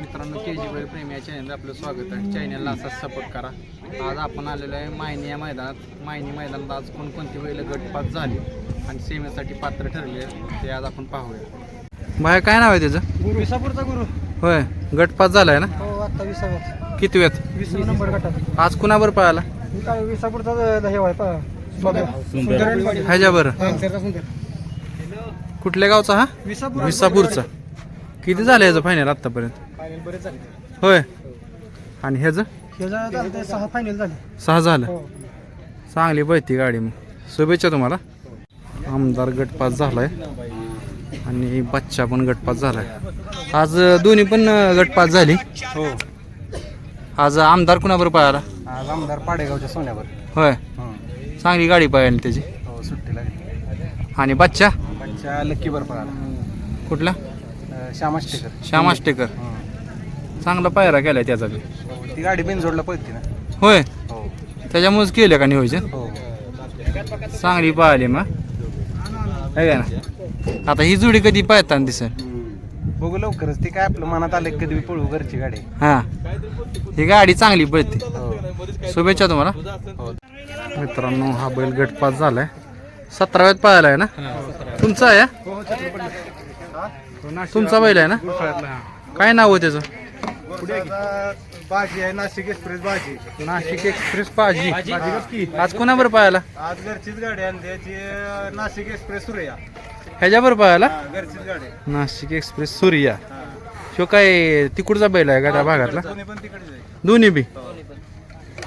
मित्रांनो के जी बैल प्रेमी या चॅनलला आपलं स्वागत आहे. चॅनलला असाच सपोर्ट करा. आज आपण आलेलो आहे मायनी या मैदानात. मायनी मैदानात आज कोणकोणती बैल गटपात झाली आणि सेमेसाठी पात्र ठरले ते आज आपण पाहूया. बाहेर काय नाव आहे त्याचं? गुरु. विसापूरचा गुरु. होय. गटपात झालाय ना? हो किती वीस नंबर गटात. आज कुणाबर पळाला? मी काय विसापूरचा हे आहे पा सुंदर. ह्याच्यावर सुंदर. कुठल्या गावचा हा? विसापूर. विसापूरचा. किती झालं याचं फायनल आत्तापर्यंत फायनल बरेच झाले. होय. आणि ह्याचं हे झालं ते सहा फायनल झाले. सहा झालं. हो. चांगली पळती गाडी मग. शुभेच्छा तुम्हाला. आमदार गटपास झालाय. आणि बच्चा पण गटपास झालाय. आज दोन्ही पण गटपास झाली. हो. आज आमदार कुणाबरोबर पळाला? आज आमदार पाडेगावच्या सोन्यावर. होय. चांगली गाडी पळाली त्याची. हो सुट्टी लागली. आणि बच्चा? पंचा लक्कीवर पळाला. कुठला? श्याम आष्टेकर श्याम आष्टेकर चांगला पायरा केलाय त्याचा बी. ती गाडी बिनजोडला पळते ना. होय? हो. त्याच्यामुळेच केलं का नियोजन? हो. चांगली पळाली मग. है ना. आता ही जोडी कधी पाहताना दिसेल? बघू लवकरच. ती काय आपलं मनात आलं कधी बी पळू घरची गाडी. हा. ही गाडी चांगली पळते. हो. शुभेच्छा तुम्हाला. हो. मित्रांनो हा बैल गटपास झालाय. सतराव्यात पळाला आहे ना तुमचा आहे? हा? तुमचा बैल आहे ना? काय नाव आहे त्याचं? भाजी आहे नाशिक एक्सप्रेस भाजी. नाशिक एक्सप्रेस पाजी भाजी. आज कोणाबर पळाला आज घरचीच गाडी आणि त्याची अं, नाशिक एक्सप्रेस सुरया. ह्याच्यावर पळाला हा, घरचीच गाडी. आहे. नाशिक एक्सप्रेस सूर्या. हा. शो काय तिकडचा बैल आहे का त्या भागातला? दोन्ही पण तिकडे जाईल दोन्ही बी.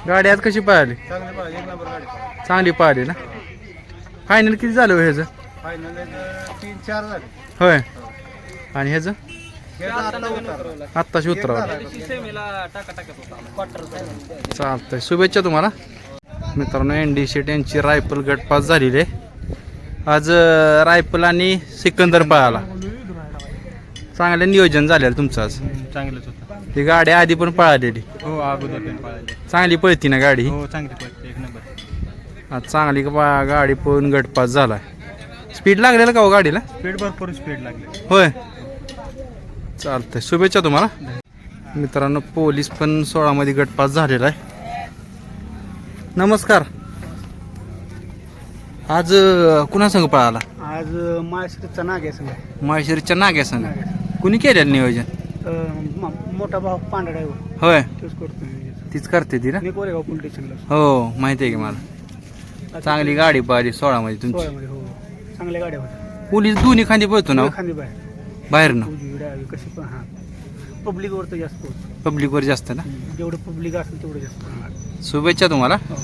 गाडी आज कशी पळाली चांगली पाहिजे एक नंबर गाडी चांगली पळाली ना? फायनल किती झालं हो ह्याचं? फायनल तीन चार झाले. होय. आणि ह्याचं? हे आता. आत्ताशी उतरावं चालतंय. शुभेच्छा तुम्हाला. मित्रांनो एन डी शेट यांची रायफल गटपास झालेली आहे. आज रायफल आणि सिकंदर पळाला. चांगलं नियोजन झालेलं तुमचं आज. चांगलंच होतं. ही गाडी आधी पण पळालेली. हो अगोदर पण चांगली पळती ना गाडी? हो चांगली पळते. एक नंबर. आज चांगली गाडी पळून गटपास झालाय. स्पीड लागलेलं का हो गाडीला? स्पीड भरपूर स्पीड लागली. होय. चालतंय. शुभेच्छा तुम्हाला. मित्रांनो पोलीस पण सोळामध्ये गटपास झालेला आहे. नमस्कार. आज कुणा संघ पळाला? आज माळशिरचा नाग आहे. सगळं माहेश्वरीच्या नाग्या संघ. कुणी केलेलं नियोजन? मोठा भाऊ पांढरा ड्रायव्हर होय. तोच करतो तीच करते ती ना? मी कोरेगाव पोलीस स्टेशनला हो माहिती आहे की मला. चांगली गाडी पळाली सोळामध्ये तुमची. सोळामध्ये हो. चांगल्या गाड्या होत्या. पोलीस दोन्ही खांदी पळतो ना हो? खांदी बाहेर. बाहेरनं उजवी डावी कशी पण हा. पब्लिकवर तर जास्त पोहोच पब्लिकवर जास्त ना? जेवढं पब्लिक असेल तेवढं जास्त होणार. शुभेच्छा तुम्हाला. हो.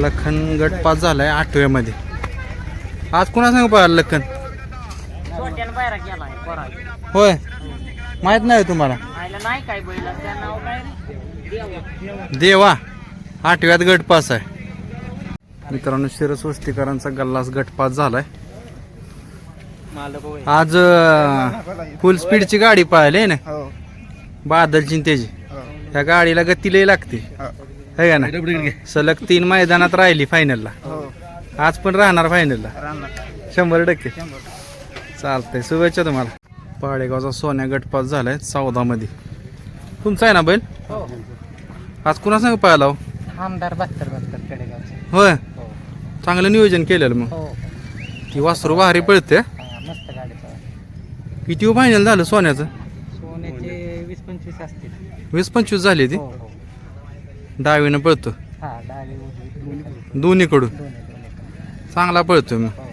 लखन गटपास झालाय आठव्यामध्ये. आज कुणा सांग पळाला लखन? होय. माहीत नाही हो तुम्हाला नाही काय बैल त्या नाव काय? देवा. आठव्यात गटपास आहे. मित्रांनो शिरसोष्टीकरांचा गल्लास गटपास झालाय. आज फुल स्पीडची गाडी पाहिली ना? हो. बादलची त्याची हो. त्या गाडीला गती लय लागते. है. का ना सलग तीन मैदानात राहिली फायनलला हो. आज पण राहणार फायनलला राहणार. शंभर टक्के. चालतंय शुभेच्छा तुम्हाला. पाळेगावचा सोन्या गटपास झालाय चौदा मध्ये तुमचा आहे ना बैल? आज कुणा सांग पाहिला हो? आमदार बहात्तर बहात्तर खेडेगावचे. होय? चांगलं नियोजन केलेलं मग. हो. ती वासरू भारी पळते हा, मस्त गाडी पळाली. किती फायनल झालं सोन्याचं? सोन्याचे वीस पंचवीस असतील. वीस पंचवीस झाली ती? हो हो. डावीनं पळतो. हा डावी उजवी दोन्ही. दोन्हीकडून. दोन्ही दोन्ही चांगला पळतोय मग. हो.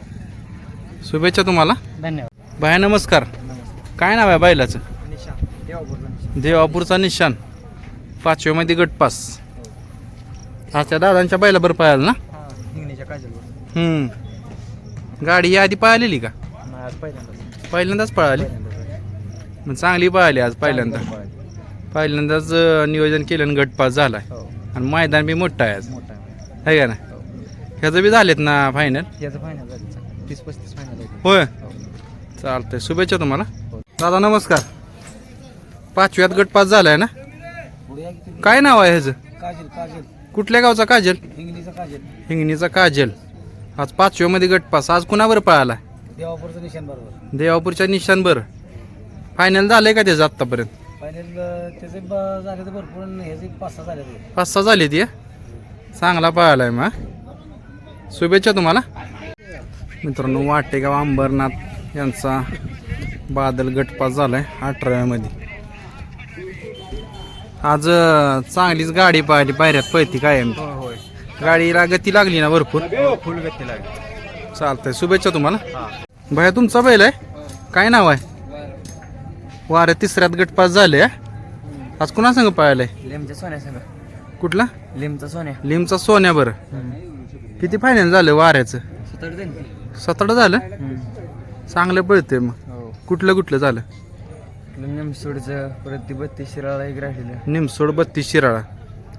शुभेच्छा तुम्हाला. धन्यवाद. बाय नमस्कार. काय नाव आहे बैलाचं? देवापूरचा निशान. देवापूरचा निशान. पाचव्यामध्ये गटपास आज त्या दादांच्या बैलाबर पाहायला ना? हा हिंगणीच्या काजलवर. हम्म. गाडी आधी पळालेली का? आज पहिल्यांदाच. पहिल्यांदाच पळाली? पहिल्यांदाच. मग चांगली पळाली आज पहिल्यांदा. पळाली. पहिल्यांदाच अं, नियोजन केलं आणि गटपास झालाय हो. आणि मैदान बी मोठं आहे आज. मोठा आहे. आहे का ना हो. ह्याचं बी झालेत ना फायनल याचं फायनल झालं तीस पस्तीस फायनल आहे होय? हो. चालतंय. शुभेच्छा तुम्हाला. दादा नमस्कार. पाचव्यात गटपास झालाय ना? काय नाव आहे ह्याचं? काजल काजल. कुठल्या गावचा काजल? हिंगणीचा काजल. हिंगणीचा काजल. आज पाचव्यामध्ये गटपास. आज कुणावर पळाला देवापूरचं निशान बरोबर. देवापूरच्या निशानबर फायनल झालंय का त्याचं आत्तापर्यंत? फायनल त्याचे ब- झाले तर भरपूर आणि ह्याचे पाच सहा झाले ते. पाच सहा झाली ती? चांगला पळालाय मग शुभेच्छा तुम्हाला. मित्रांनो वाटेगाव अंबरनाथ यांचा बादल गटपास झालाय अठराव्यामध्ये. आज अं, चांगलीच गाडी पाहिली पायऱ्यात पळती कायम. होय गाडीला गती लागली ना भरपूर? फुल गती लागली. चालतंय शुभेच्छा तुम्हाला. भैया तुमचा बैल आहे? काय नाव आहे? वाऱ्या तिसऱ्यात गटपास झाले हा? आज कुणा संग पाहिलंय लिमच्या सोन्या सगळं कुठला? लिमचा सोन्या. लिमचा सोन्या बरं. किती फायनल झालं वाऱ्याचं? सतरा सतरा झालं? चांगलं पळतंय मग. हो. कुठलं कुठलं झालं? निमसोडचं परत ती बत्तीस शिराळा एक राहिलेलं. निमसोड बत्तीस शिराळा.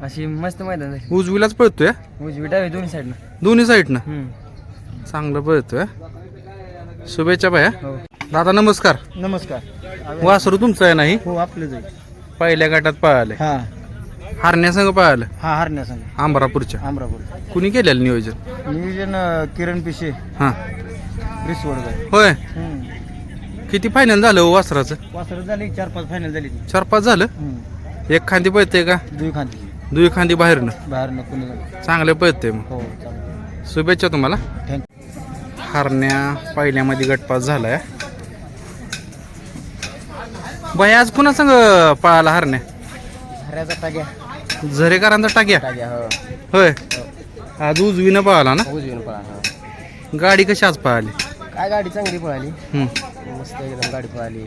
अशी मस्त मैदान झाली. उजवीलाच पळतोय? हा? उजवी डावी दोन्ही साईडनं दोन्ही साईडनं चांगलं पळतोय. हा? शुभेच्छा भैया. हो. दादा नमस्कार. नमस्कार. वासरू तुमचं आहे नाही हो? आपलं जाईल पहिल्या गटात पळाले. हा. हारण्यासंग पळालं? हा हरण्यासंग. आंबरापूरच्या. अमरापूर कुणी केलेलं नियोजन? नियोजन किरण पिशे. हां. होय? किती फायनल झालं हो वासराचं? वासर झाली चार पाच फायनल झाली. ती चार पाच झालं एक खांदी पळतंय का? दुई खांदी. दुई खांदी बाहेरनं. बाहेर न कुणी चांगलं पळतंय मग. हो चालेल शुभेच्छा तुम्हाला. थँक्यू हारण्या पहिल्यामध्ये गटपास झालाय. बाई आज कुणा संग पळाला हारण्या? हऱ्याचा टाक्या. झरेकरांचा टाक्या? टाक्या हो. होय. आज उजवीनं पळाला ना? उजवीन पळा हो. गाडी कशी आज पळाली? काय गाडी चांगली पळाली. मस्त एकदम गाडी पळाली.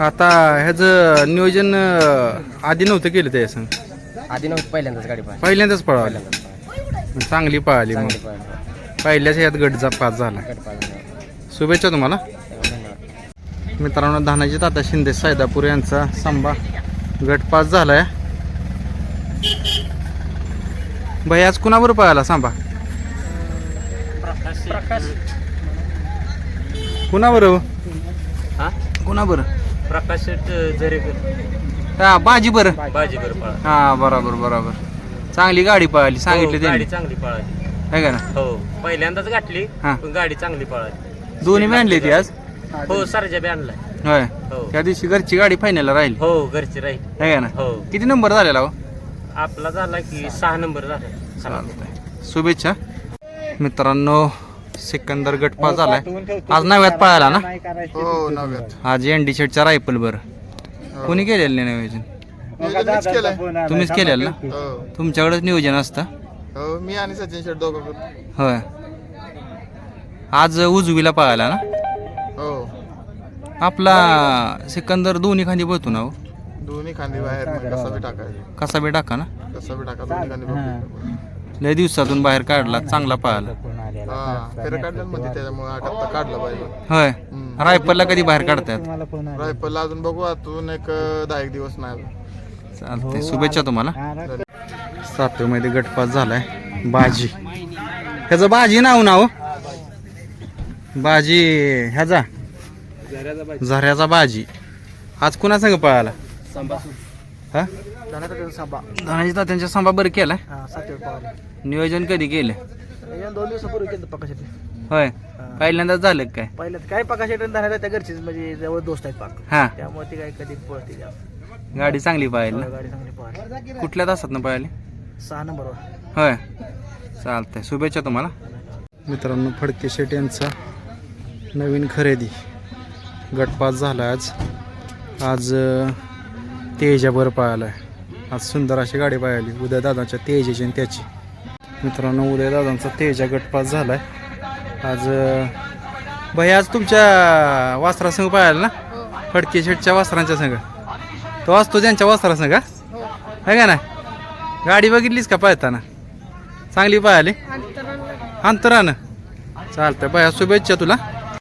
आता ह्याचं नियोजन अं, आधी नव्हतं केलं त्या संग. आधी नव्हती पहिल्यांदाच गाडी पळाली. पहिल्यांदाच पळाली. पहिल्यांदाच पळाली. चांगली पळाली मग. चांगली पळाली पहिल्याच ह्यात गटचा पास झाला. शुभेच्छा तुम्हाला. मित्रांनो धानाजी ताता शिंदे सैदापूर यांचा संभा गट पास झालाय. भाई आज कुणावर पळाला सांबा प्रकाश. कुणावर हो? हा? कुणावर प्रकाश हा बाजी बरं बाजीगर पळा हा बरोबर बरोबर. चांगली गाडी पळाली सांगितलं हो, त्यांनी. गाडी चांगली पळाली. है का ना? हो पहिल्यांदाच गाठली हा. पण गाडी चांगली पळाली. दोन्ही बी आणली ती आज? हो सरजा बी आणलाय. होय. हो. त्या दिवशी घरची गाडी फायनल राहील. हो घरची राहील. है का ना? हो. किती नंबर झालेला हो? आपला झाला की सहा नंबर झाला. सहा नंबर. चालतंय. शुभेच्छा. मित्रांनो सिकंदर गट पास झालाय. आज नव्यात पळाला ना? हो नव्यात. आज एन डी शर्टचा रायफल बरं. कोणी केलेलं नाही नियोजन नियोजन मीच केलंय. तुम्हीच केलेलं ना? हो. तुमच्याकडेच नियोजन असतं? हो मी आणि सचिन शेट दोघं करतो. होय. आज उजवीला पळाला ना? हो. आपला सिकंदर दोन्ही खांदी पळतो ना हो? दोन्ही खांदी बाहेर मग कसा बी टाकायचा कसा बी टाका ना? कसा बी टाका दोन्ही खांदी बघू. लय दिवसातून बाहेर काढला चांगला पळाला. हा फेरं काढलं मध्ये त्याच्यामुळे आठ हप्ता काढला पाहिजे होय. हम्म. रायफलला कधी बाहेर काढतात? रायफल अजून बघू अजून एक अं, दहा एक दिवस नाही अजून. चालते शुभेच्छा तुम्हाला. सातव्यामध्ये गटपास झालाय. बाजी. ह्याचं बाजी नाव नाव. बाजी ह्याचा. झऱ्याचा बाजी. आज कुणा संग पळाला? हा? धनाजी तात्यांच्या सांबा बरं केलाय. नियोजन कधी केलं? दोन दिवसापूर्वी केलं होय. पहिल्यांदाच झालं काय? पहिल्यात काय पका शेट्टी धरायला त्या घरचीच म्हणजे जवळ दोस्त आहेत पाक. हा. त्यामुळे ती काय कधी पळते गाडी चांगली पाहिली कुठल्या तासात ना पळाली? सहा नंबरवर होय. चालतंय. शुभेच्छा तुम्हाला. मित्रांनो फडके शेट यांचा नवीन खरेदी. गटपास झाला आज. आज अं, तेजावर पाहायला आज सुंदर अशी गाडी पाहिली. उद्या दादाच्या तेजाची आणि त्याची. मित्रांनो उद्या दादांचा तेजा गटपास झालाय. आज अं, भाई आज तुमच्या वासरासंग पाहायला ना? फडके शेटच्या वासरांच्या संग तो असतो त्यांच्या वासरासंग का आहे का ना गाडी बघितलीस का पळताना चांगली पाहिली? अंतरानं. चालतंय बाया शुभेच्छा तुला.